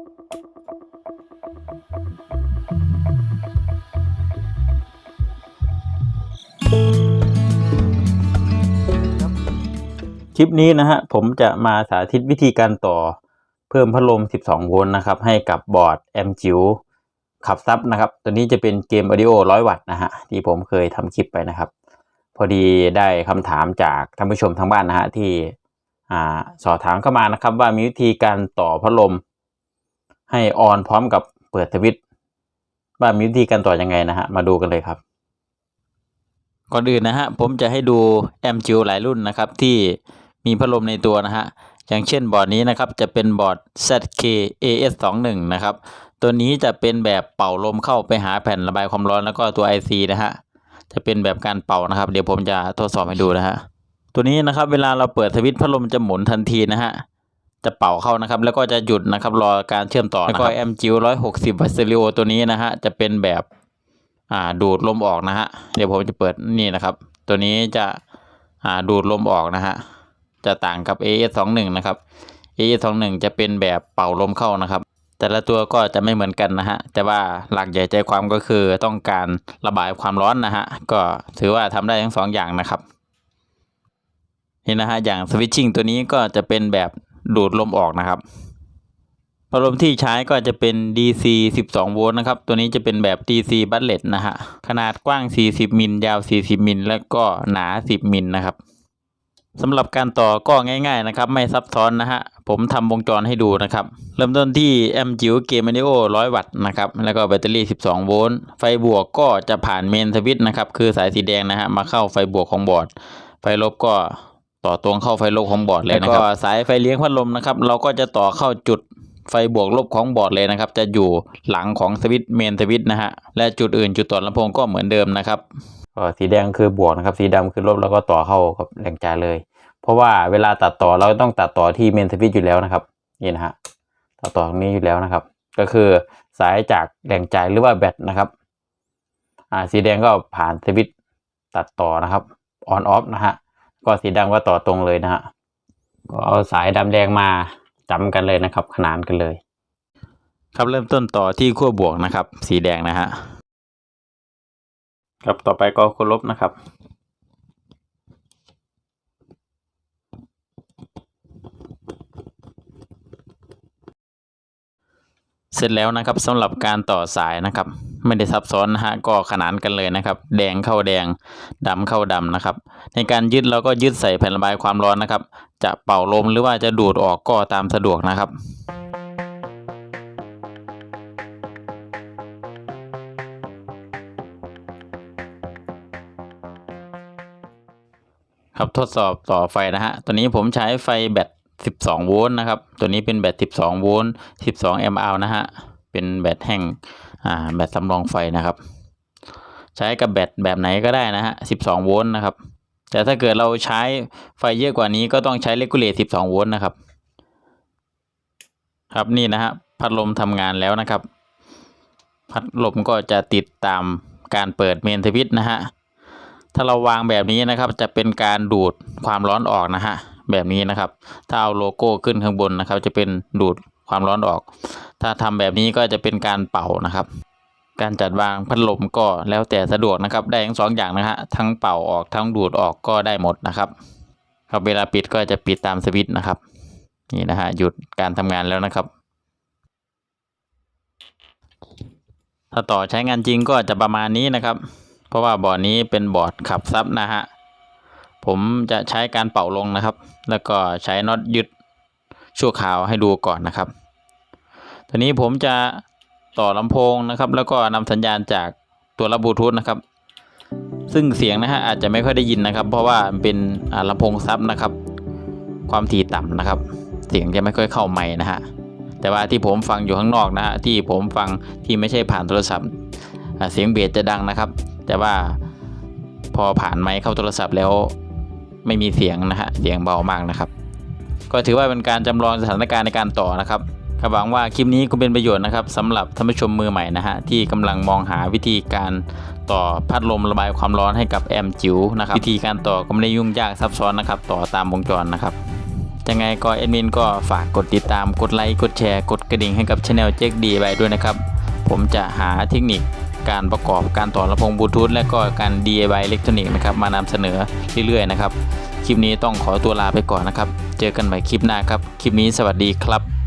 คลิปนี้นะฮะผมจะมาสาธิตวิธีการต่อเพิ่มพัดลม 12 โวลต์นะครับ ให้กับบอร์ดแอมจิวขับซับนะครับ ตัวนี้จะเป็นเกมอ u ดิโอ100วัตต์นะฮะที่ผมเคยทำคลิปไปนะครับ พอดีได้คำถามจากท่านผู้ชมทางบ้านนะฮะที่อ่าสอบถามเข้ามานะครับ ว่ามีวิธีการต่อพัดลม ให้ออนพร้อมกับเปิดสวิตว่ามีวิธีการต่อยังไงนะฮะ มาดูกันเลยครับ ก่อนอื่นนะฮะ ผมจะให้ดูแอมจิวหลายรุ่นนะครับ ที่มีพัดลมในตัวนะฮะ อย่างเช่นบอร์ดนี้นะครับจะเป็นบอร์ด ZK AS21 นะครับ ตัวนี้จะเป็นแบบเป่าลมเข้าไปหาแผ่นระบายความร้อนแล้วก็ตัว IC นะฮะ จะเป็นแบบการเป่านะครับ เดี๋ยวผมจะทดสอบให้ดูนะฮะ ตัวนี้นะครับเวลาเราเปิดสวิตพัดลมจะหมุนทันทีนะฮะ จะเป่าเข้านะครับแล้วก็จะหยุดนะครับรอการเชื่อมต่อแล้วก็แอมจิว160วัตต์สเตอริโอตัวนี้นะฮะจะเป็นแบบอ่าดูดลมออกนะฮะเดี๋ยวผมจะเปิดนี่นะครับ ตัวนี้จะอ่าดูดลมออกนะฮะจะต่างกับ AS21 นะครับ AS21 จะเป็นแบบเป่าลมเข้านะครับ แต่ละตัวก็จะไม่เหมือนกันนะฮะแต่ว่าหลักใหญ่ใจความก็คือต้องการระบายความร้อนนะฮะก็ถือว่าทำได้ทั้งสองอย่างนะครับนี่นะฮะอย่างสวิตชิ่งตัวนี้ก็จะเป็นแบบ ดูดลมออกนะครับพัดลมที่ใช้ก็จะเป็น DC 12 โวลต์นะครับ ตัวนี้จะเป็นแบบ DC บัตเลตนะฮะ ขนาดกว้าง 40 มิล ยาว 40 มิล แล้วก็หนา 10 มิลนะครับสำหรับการต่อก็ง่ายๆนะครับ ไม่ซับซ้อนนะฮะ ผมทำวงจรให้ดูนะครับ เริ่มต้นที่แอมจิ๋วเกม a อ i โอ 100 วัตต์นะครับ แล้วก็แบตเตอรี่ 12 โวลต์ ไฟบวกก็จะผ่านเมนสวิตช์นะครับ คือสายสีแดงนะฮะ มาเข้าไฟบวกของบอร์ด ไฟลบก็ ต่อตรงเข้าไฟลบของบอร์ดเลยนะครับแล้วก็สายไฟเลี้ยงพัดลมนะครับ เราก็จะต่อเข้าจุดไฟบวกลบของบอร์ดเลยนะครับ จะอยู่หลังของสวิตช์เมนสวิตช์นะฮะและจุดอื่นจุดต่อลำโพงก็เหมือนเดิมนะครับก็สีแดงคือบวกนะครับ สีดำคือลบแล้วก็ต่อเข้ากับแหล่งจ่ายเลย เพราะว่าเวลาตัดต่อเราต้องตัดต่อที่เมนสวิตช์อยู่แล้วนะครับนี่นะฮะตัดต่อตรงนี้อยู่แล้วนะครับ ก็คือสายจากแหล่งจ่ายหรือว่าแบตนะครับอ่าสีแดงก็ผ่านสวิตช์ตัดต่อนะครับออนออฟนะฮะ ก็สีดำก็ต่อตรงเลยนะฮะก็เอาสายดำแดงมาจำกันเลยนะครับ ขนานกันเลย ครับเริ่มต้นต่อที่ขั้วบวกนะครับ สีแดงนะฮะครับต่อไปก็ขั้วลบนะครับเสร็จแล้วนะครับสำหรับการต่อสายนะครับ ไม่ได้ซับซ้อนนะฮะก็ขนานกันเลยนะครับ แดงเข้าแดงดำเข้าดำนะครับ ในการยึดเราก็ยึดใส่แผ่นระบายความร้อนนะครับ จะเป่าลมหรือว่าจะดูดออกก็ตามสะดวกนะครับครับทดสอบต่อไฟนะฮะ ตัวนี้ผมใช้ไฟแบต 12 โวลต์นะครับ ตัวนี้เป็นแบต 12 โวลต์ 12 mAh นะฮะ เป็นแบตแห้ง อ่าแบตสำรองไฟนะครับ ใช้กับแบตแบบไหนก็ได้นะฮะ 12 โวลต์นะครับ แต่ถ้าเกิดเราใช้ไฟเยอะกว่านี้ก็ต้องใช้เลกูเลต12 โวลต์นะครับ ครับนี่นะฮะพัดลมทำงานแล้วนะครับ พัดลมก็จะติดตามการเปิดเมนทวิตนะฮะถ้าเราวางแบบนี้นะครับจะเป็นการดูดความร้อนออกนะฮะแบบนี้นะครับ ถ้าเอาโลโก้ขึ้นข้างบนนะครับ จะเป็นดูด ความร้อนออก ถ้าทำแบบนี้ก็จะเป็นการเป่านะครับ การจัดวางพัดลมก็แล้วแต่สะดวกนะครับ ได้ทั้งสองอย่างนะฮะทั้งเป่าออกทั้งดูดออกก็ได้หมดนะครับครับเวลาปิดก็จะปิดตามสวิตช์นะครับ นี่นะฮะหยุดการทำงานแล้วนะครับ ถ้าต่อใช้งานจริงก็จะประมาณนี้นะครับ เพราะว่าบอร์ดนี้เป็นบอร์ดขับซับนะฮะผมจะใช้การเป่าลงนะครับ แล้วก็ใช้น็อตยึด ชั่วคราวให้ดูก่อนนะครับทีนี้ผมจะต่อลำโพงนะครับ แล้วก็นำสัญญาณจากตัวรับบลูทูธนะครับ ซึ่งเสียงนะฮะอาจจะไม่ค่อยได้ยินนะครับ เพราะว่ามันเป็นอ่าลำโพงซับนะครับ ความถี่ต่ำนะครับ เสียงจะไม่ค่อยเข้าไมค์นะฮะแต่ว่าที่ผมฟังอยู่ข้างนอกนะฮะที่ผมฟังที่ไม่ใช่ผ่านโทรศัพท์ เสียงเบสจะดังนะครับ แต่ว่าพอผ่านไมค์เข้าโทรศัพท์แล้วไม่มีเสียงนะฮะเสียงเบามากนะครับ ก็ถือว่าเป็นการจำลองสถานการณ์ในการต่อนะครับก็หวังว่าคลิปนี้คงเป็นประโยชน์นะครับสำหรับท่านผู้ชมมือใหม่นะฮะที่กำลังมองหาวิธีการต่อพัดลมระบายความร้อนให้กับแอมจิ๋วนะครับวิธีการต่อก็ไม่ได้ยุ่งยากซับซ้อนนะครับต่อตามวงจรนะครับยังไงก็แอดมินก็ฝากกดติดตามกดไลค์กดแชร์กดกระดิ่งให้กับช anel เจ๊กดีไว้ด้วยนะครับ ผมจะหาเทคนิค การประกอบการต่อลำโพงบลูทูธและก็การ DIY อิเล็กทรอนิกส์นะครับ มานำเสนอเรื่อยๆนะครับ คลิปนี้ต้องขอตัวลาไปก่อนนะครับ เจอกันใหม่คลิปหน้าครับ คลิปนี้สวัสดีครับ